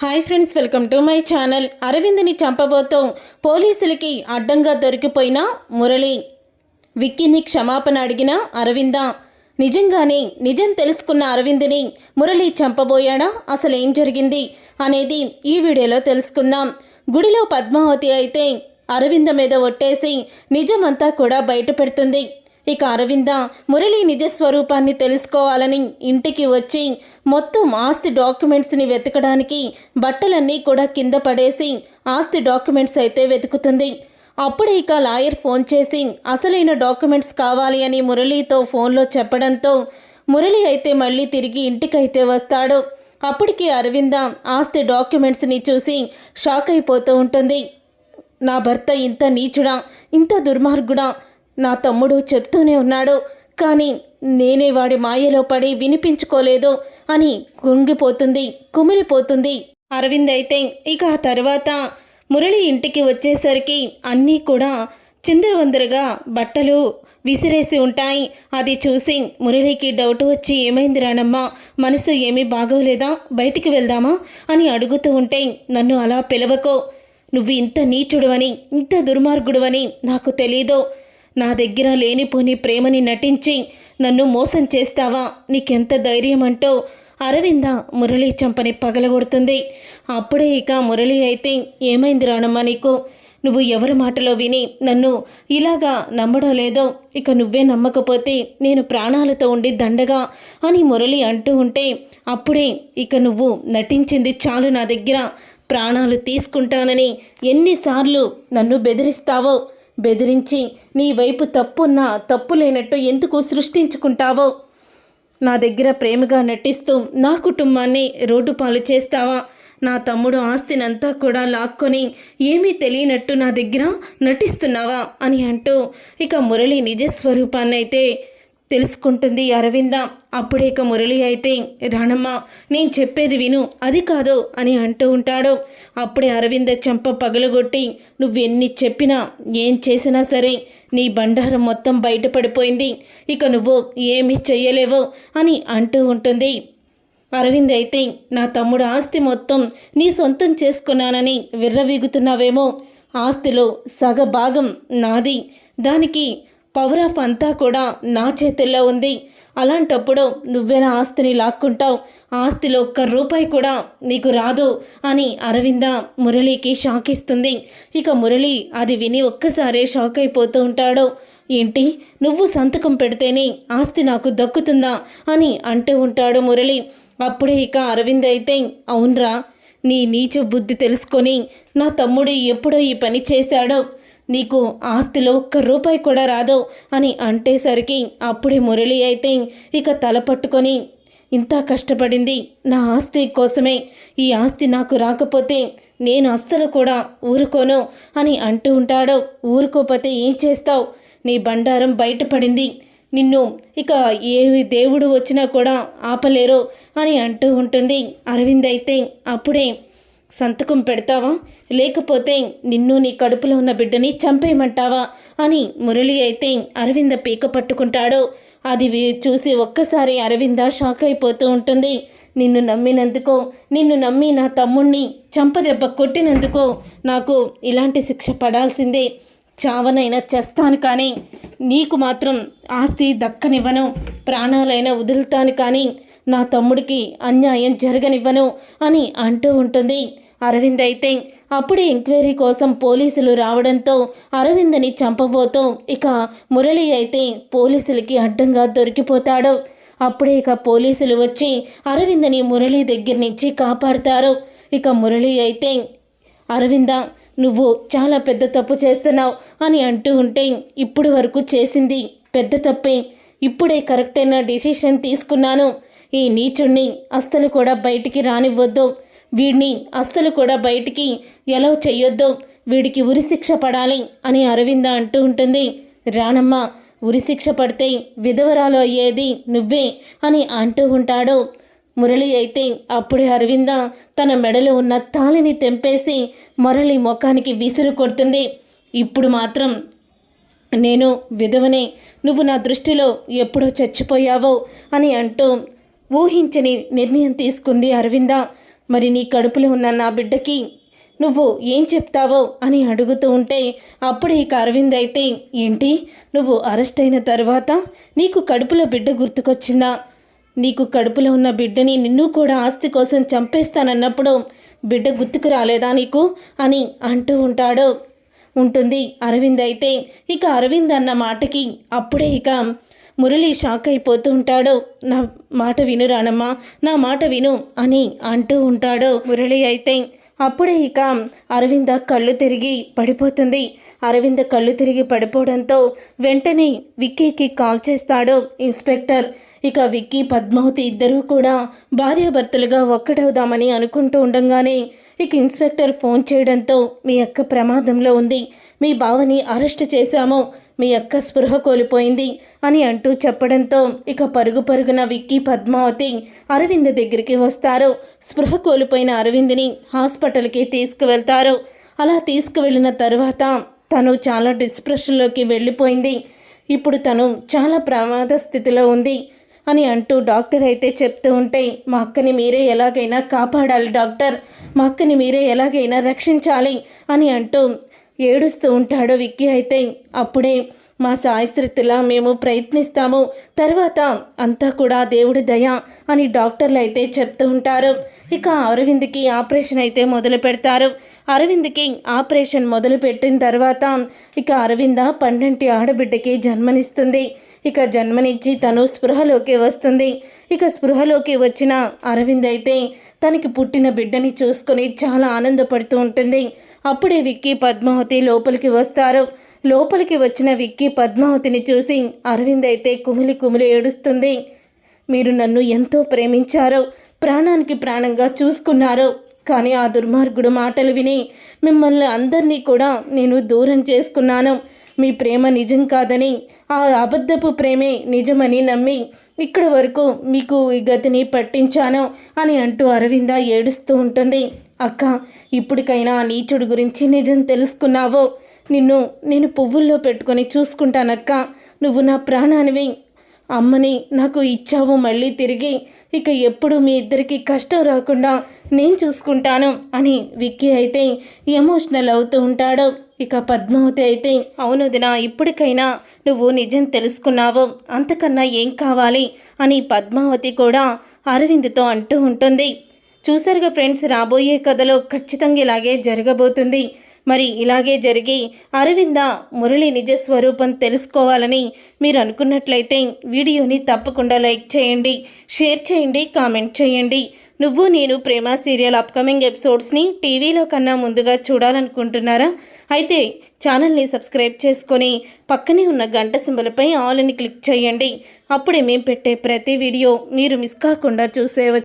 Hi friends welcome to my channel. అరవింద్ని చంపబోతూ పోలీసులకి అడ్డంగా దొరికిపోయిన మురళి. విక్కీని క్షమాపణ అడిగిన అరవింద. నిజంగానే నిజం తెలుసుకున్న అరవింద్ని మురళి చంపబోయాడా? అసలు ఏం జరిగింది? అనేది ఈ వీడియోలో తెలుసుకుందాం. గుడిలో పద్మావతి అయితే అరవింద మీద ఒట్టేసి నిజమంతా కూడా బయట పెడుతుంది ఇక అరవింద మురళి నిజ స్వరూపాన్ని తెలుసుకోవాలని ఇంటికి వచ్చి మొత్తం ఆస్తి డాక్యుమెంట్స్ని వెతకడానికి బట్టలన్నీ కూడా కింద పడేసి ఆస్తి డాక్యుమెంట్స్ అయితే వెతుకుతుంది. అప్పుడే ఇక లాయర్ ఫోన్ చేసి అసలైన డాక్యుమెంట్స్ కావాలి అని మురళితో ఫోన్లో చెప్పడంతో మురళి అయితే మళ్ళీ తిరిగి ఇంటికైతే వస్తాడు. అప్పటికి అరవింద ఆస్తి డాక్యుమెంట్స్ని చూసి షాక్ అయిపోతూ ఉంటుంది. నా భర్త ఇంత నీచుడా ఇంత దుర్మార్గుడా నా తమ్ముడు చెప్తూనే ఉన్నాడు కానీ నేనే వాడి మాయలో పడి వినిపించుకోలేదు అని కుంగిపోతుంది కుమిలిపోతుంది. అరవింద్ అయితే ఇక ఆ తర్వాత మురళి ఇంటికి వచ్చేసరికి అన్నీ కూడా చిందరవందరగా బట్టలు విసిరేసి ఉంటాయి. అది చూసి మురళికి డౌట్ వచ్చి ఏమైంది రానమ్మా మనసు ఏమీ బాగోలేదా బయటికి వెళ్దామా అని అడుగుతూ ఉంటే నన్ను అలా పిలవకో. నువ్వు ఇంత నీచుడువని ఇంత దుర్మార్గుడువని నాకు తెలీదు. నా దగ్గర లేనిపోని ప్రేమని నటించి నన్ను మోసం చేస్తావా? నీకెంత ధైర్యం అంటూ అరవింద మురళి చంపని పగలగొడుతుంది. అప్పుడే ఇక మురళి అయితే ఏమైంది రానమ్మా నీకు? నువ్వు ఎవరి మాటలో విని నన్ను ఇలాగా నమ్మడం లేదో? ఇక నువ్వే నమ్మకపోతే నేను ప్రాణాలతో ఉండి దండగా అని మురళి అంటూ ఉంటే అప్పుడే ఇక నువ్వు నటించింది చాలు నా దగ్గర. ప్రాణాలు తీసుకుంటానని ఎన్నిసార్లు నన్ను బెదిరిస్తావో? బెదిరించి నీ వైపు తప్పున్నా తప్పు లేనట్టు ఎందుకు సృష్టించుకుంటావో? నా దగ్గర ప్రేమగా నటిస్తూ నా కుటుంబాన్ని రోడ్డు పాలు చేస్తావా? నా తమ్ముడు ఆస్తినంతా కూడా లాక్కొని ఏమీ తెలియనట్టు నా దగ్గర నటిస్తున్నావా? అని అంటూ ఇక మురళి నిజస్వరూపాన్నైతే అయితే తెలుసుకుంటుంది అరవింద. అప్పుడేక మురళి అయితే రాణమ్మ నేను చెప్పేది విను అది కాదు అని అంటూ ఉంటాడు. అప్పుడే అరవింద చెంప పగలగొట్టి నువ్వెన్ని చెప్పినా ఏం చేసినా సరే నీ బండారం మొత్తం బయటపడిపోయింది. ఇక నువ్వు ఏమీ చెయ్యలేవు అని అంటూ ఉంటుంది. అరవింద్ అయితే నా తమ్ముడు ఆస్తి మొత్తం నీ సొంతం చేసుకున్నానని విర్రవీగుతున్నావేమో. ఆస్తిలో సగ భాగం నాది. దానికి పవర్ ఆఫ్ అంతా కూడా నా చేతుల్లో ఉంది. అలాంటప్పుడు నువ్వేనా ఆస్తిని లాక్కుంటావు? ఆస్తిలో ఒక్క రూపాయి కూడా నీకు రాదు అని అరవింద మురళికి షాక్ ఇస్తుంది. ఇక మురళి అది విని ఒక్కసారే షాక్ అయిపోతూ ఉంటాడు. ఏంటి? నువ్వు సంతకం పెడితేనే ఆస్తి నాకు దక్కుతుందా అని అంటూ ఉంటాడు మురళి. అప్పుడే ఇక అరవింద్ అయితే అవునరా నీ నీచ బుద్ధి తెలుసుకొని నా తమ్ముడు ఎప్పుడో ఈ పని చేశాడో. నీకు ఆస్తిలో ఒక్క రూపాయి కూడా రాదు అని అంటేసరికి అప్పుడే మురళి అయితే ఇక తల పట్టుకొని ఇంత కష్టపడింది నా ఆస్తి కోసమే. ఈ ఆస్తి నాకు రాకపోతే నేను అస్సలు కూడా ఊరుకోను అని అంటూ ఉంటాడు. ఊరుకోపోతే ఏం చేస్తావు? నీ బండారం బయటపడింది. నిన్ను ఇక ఏ దేవుడు వచ్చినా కూడా ఆపలేరు అని అంటూ ఉంటుంది. అరవింద్ అయితే అప్పుడే సంతకం పెడతావా? లేకపోతే నిన్ను నీ కడుపులో ఉన్న బిడ్డని చంపేయమంటావా? అని మురళి అయితే అరవింద పీక పట్టుకుంటాడు. అది చూసి ఒక్కసారి అరవింద షాక్ అయిపోతూ ఉంటుంది. నిన్ను నమ్మినందుకో నిన్ను నమ్మి నా తమ్ముణ్ణి చంపదెబ్బ కొట్టినందుకో నాకు ఇలాంటి శిక్ష పడాల్సిందే. చావనైనా చేస్తాను కానీ నీకు మాత్రం ఆస్తి దక్కనివ్వను. ప్రాణాలైనా వదులుతాను కానీ నా తమ్ముడికి అన్యాయం జరగనివ్వను అని అంటూ ఉంటుంది. అరవింద్ అయితే అప్పుడే ఎంక్వైరీ కోసం పోలీసులు రావడంతో అరవింద్ని చంపబోతూ ఇక మురళి అయితే పోలీసులకి అడ్డంగా దొరికిపోతాడు. అప్పుడే ఇక పోలీసులు వచ్చి అరవిందని మురళి దగ్గర నుంచి కాపాడుతారు. ఇక మురళి అయితే అరవింద నువ్వు చాలా పెద్ద తప్పు చేస్తున్నావు అని అంటూ ఉంటే ఇప్పుడు వరకు చేసింది పెద్ద తప్పే. ఇప్పుడే కరెక్ట్ అయిన డిసిషన్ తీసుకున్నాను. ఈ నీచుణ్ణి అస్సలు కూడా బయటికి రానివ్వద్దు. వీడిని అస్సలు కూడా బయటికి ఎలా చేయొద్దు వీడికి ఉరిశిక్ష పడాలి అని అరవింద అంటూ ఉంటుంది. రానమ్మ ఉరిశిక్ష పడితే విధవరాలు అయ్యేది నువ్వే అని అంటూ ఉంటాడు. మురళి అయితే అప్పుడే అరవింద తన మెడలో ఉన్న తాళిని తెంపేసి మురళి ముఖానికి విసురు కొడుతుంది. ఇప్పుడు మాత్రం నేను విధవనే నువ్వు నా దృష్టిలో ఎప్పుడో చచ్చిపోయావో అని అంటూ ఊహించని నిర్ణయం తీసుకుంది అరవింద. మరి నీ కడుపులో ఉన్న నా బిడ్డకి నువ్వు ఏం చెప్తావో అని అడుగుతూ ఉంటే అప్పుడే ఇక అరవింద్ అయితే ఏంటి? నువ్వు అరెస్ట్ అయిన తర్వాత నీకు కడుపులో బిడ్డ గుర్తుకొచ్చిందా? నీకు కడుపులో ఉన్న బిడ్డని నిన్ను కూడా ఆస్తి కోసం చంపేస్తానన్నప్పుడు బిడ్డ గుర్తుకు రాలేదా నీకు? అని అంటూ ఉంటాడు. ఉంటుంది. అరవింద్ అయితే ఇక అరవింద్ అన్న మాటకి అప్పుడే ఇక మురళి షాక్ అయిపోతూ ఉంటాడు. నా మాట విను రానమ్మా నా మాట విను అని అంటూ ఉంటాడు మురళి అయితే. అప్పుడే ఇక అరవింద కళ్ళు తిరిగి పడిపోతుంది. అరవింద కళ్ళు తిరిగి పడిపోవడంతో వెంటనే విక్కీకి కాల్ చేస్తాడు ఇన్స్పెక్టర్. ఇక విక్కీ పద్మావతి ఇద్దరూ కూడా భార్యాభర్తలుగా ఒక్కటవుదామని అనుకుంటూ ఉండగానే ఇక ఇన్స్పెక్టర్ ఫోన్ చేయడంతో మీ అక్క ప్రమాదంలో ఉంది. మీ బావని అరెస్ట్ చేశాము. మీ అక్క స్పృహ కోల్పోయింది అని అంటూ చెప్పడంతో ఇక పరుగు పరుగున విక్కీ పద్మావతి అరవింద్ దగ్గరికి వస్తారు. స్పృహ కోల్పోయిన అరవింద్ని హాస్పిటల్కి తీసుకువెళ్తారు. అలా తీసుకువెళ్ళిన తరువాత తను చాలా డిస్ప్రెషన్లోకి వెళ్ళిపోయింది. ఇప్పుడు తను చాలా ప్రమాద స్థితిలో ఉంది అని అంటూ డాక్టర్ అయితే చెప్తూ ఉంటే మా అక్కని మీరే ఎలాగైనా కాపాడాలి డాక్టర్. మా అక్కని మీరే ఎలాగైనా రక్షించాలి అని అంటూ ఏడుస్తూ ఉంటాడు విక్కీ. అయితే అప్పుడే మా సాయశ్రీతిలా మేము ప్రయత్నిస్తాము. తర్వాత అంతా కూడా దేవుడి దయ అని డాక్టర్లు అయితే చెప్తూ ఉంటారు. ఇక అరవింద్కి ఆపరేషన్ అయితే మొదలు పెడతారు. అరవింద్కి ఆపరేషన్ మొదలు పెట్టిన తర్వాత ఇక అరవింద పన్నెంటి ఆడబిడ్డకి జన్మనిస్తుంది. ఇక జన్మనిచ్చి తను స్పృహలోకి వస్తుంది. ఇక స్పృహలోకి వచ్చిన అరవింద్ అయితే తనకి పుట్టిన బిడ్డని చూసుకొని చాలా ఆనందపడుతూ ఉంటుంది. అప్పుడే విక్కీ పద్మావతి లోపలికి వస్తారు. లోపలికి వచ్చిన విక్కీ పద్మావతిని చూసి అరవింద్ అయితే కుమిలి కుమిలి ఏడుస్తుంది. మీరు నన్ను ఎంతో ప్రేమించారో. ప్రాణానికి ప్రాణంగా చూసుకున్నారు. కానీ ఆ దుర్మార్గుడు మాటలు విని మిమ్మల్ని అందరినీ కూడా నేను దూరం చేసుకున్నాను. మీ ప్రేమ నిజం కాదని ఆ అబద్ధపు ప్రేమే నిజమని నమ్మి ఇక్కడ వరకు మీకు ఈ గతిని పట్టించాను అని అంటూ అరవింద ఏడుస్తూ ఉంటుంది. అక్క ఇప్పటికైనా ఆ నీచుడు గురించి నిజం తెలుసుకున్నావో? నిన్ను నేను పువ్వుల్లో పెట్టుకొని చూసుకుంటానక్క. నువ్వు నా ప్రాణానివి. అమ్మని నాకు ఇచ్చావు మళ్ళీ తిరిగి. ఇక ఎప్పుడు మీ ఇద్దరికి కష్టం రాకుండా నేను చూసుకుంటాను అని విక్కీ అయితే ఎమోషనల్ అవుతూ ఉంటాడు. ఇక పద్మావతి అయితే అవును దినా ఇప్పటికైనా నువ్వు నిజం తెలుసుకున్నావు. అంతకన్నా ఏం కావాలి? అని పద్మావతి కూడా అరవింద్తో అంటూ ఉంటుంది. చూసారుగా ఫ్రెండ్స్ రాబోయే కథలో ఖచ్చితంగా ఇలాగే జరగబోతుంది. మరి ఇలాగే జరిగి అరవింద మురళి నిజ స్వరూపం తెలుసుకోవాలని మీరు అనుకున్నట్లయితే వీడియోని తప్పకుండా లైక్ చేయండి షేర్ చేయండి కామెంట్ చేయండి. నువ్వు నేను ప్రేమ సీరియల్ అప్కమింగ్ ఎపిసోడ్స్ని టీవీలో కన్నా ముందుగా చూడాలనుకుంటున్నారా? అయితే ఛానల్ని సబ్స్క్రైబ్ చేసుకొని పక్కనే ఉన్న గంట సింబలపై ఆల్ అని క్లిక్ చేయండి. అప్పుడే మేము పెట్టే ప్రతి వీడియో మీరు మిస్ కాకుండా చూసేవచ్చు